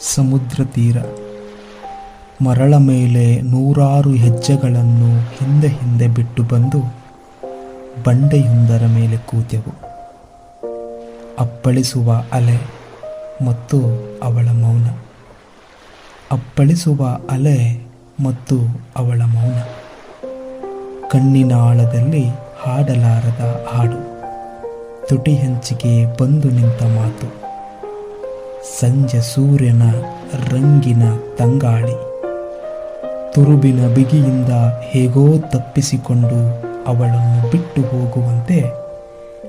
ಸಮುದ್ರ ತೀರ. ಮರಳ ಮೇಲೆ ನೂರಾರು ಹೆಜ್ಜೆಗಳನ್ನು ಹಿಂದೆ ಹಿಂದೆ ಬಿಟ್ಟು ಬಂದು ಬಂಡೆಯೊಂದರ ಮೇಲೆ ಕೂತೆವು. ಅಪ್ಪಳಿಸುವ ಅಲೆ ಮತ್ತು ಅವಳ ಮೌನ. ಅಪ್ಪಳಿಸುವ ಅಲೆ ಮತ್ತು ಅವಳ ಮೌನ. ಕಣ್ಣಿನ ಆಳದಲ್ಲಿ ಹಾಡಲಾರದ ಹಾಡು. ತುಟಿ ಹಂಚಿಕೆ ಬಂದು ನಿಂತ ಮಾತು. ಸಂಜೆ ಸೂರ್ಯನ ರಂಗಿನ ತಂಗಾಳಿ. ತುರುಬಿನ ಬಿಗಿಯಿಂದ ಹೇಗೋ ತಪ್ಪಿಸಿಕೊಂಡು ಅವಳನ್ನು ಬಿಟ್ಟು ಹೋಗುವಂತೆ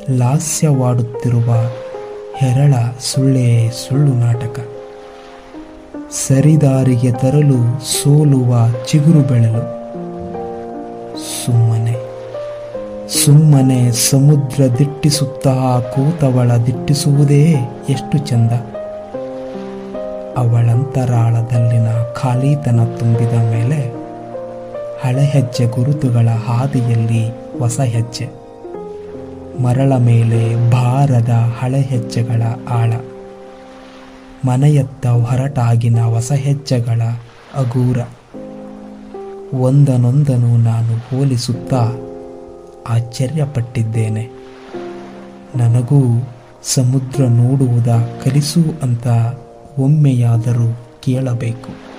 ಲಾಸ್ಯವಾಡುತ್ತಿರುವ ಹೆರಳ ಸುಳ್ಳೇ ಸುಳ್ಳು ನಾಟಕ. ಸರಿದಾರಿಗೆ ತರಲು ಸೋಲುವ ಚಿಗುರು ಬೆಳಲು. ಸುಮ್ಮನೆ ಸುಮ್ಮನೆ ಸಮುದ್ರ ದಿಟ್ಟಿಸುತ್ತಾ ಕೂತವಳ ದಿಟ್ಟಿಸುವುದೇ ಎಷ್ಟು ಚಂದ. ಅವಳಂತರಾಳದಲ್ಲಿನ ಖಾಲಿತನ ತುಂಬಿದ ಮೇಲೆ ಹಳೆ ಹೆಜ್ಜೆ ಗುರುತುಗಳ ಹಾದಿಯಲ್ಲಿ ಹೊಸ ಹೆಜ್ಜೆ ಮರಳ ಮೇಲೆ ಭಾರದ ಹಳೆ ಹೆಜ್ಜೆಗಳ ಆಳ. ಮನೆಯತ್ತ ಹೊರಟಾಗಿನ ಹೊಸ ಹೆಜ್ಜೆಗಳ ಅಗೂರ. ಒಂದನೊಂದನು ನಾನು ಹೋಲಿಸುತ್ತಾ ಆಶ್ಚರ್ಯಪಟ್ಟಿದ್ದೇನೆ. ನನಗೂ ಸಮುದ್ರ ನೋಡುವುದ ಕಲಿಸು ಅಂತ ಒಮ್ಮೆಯಾದರೂ ಕೇಳಬೇಕು.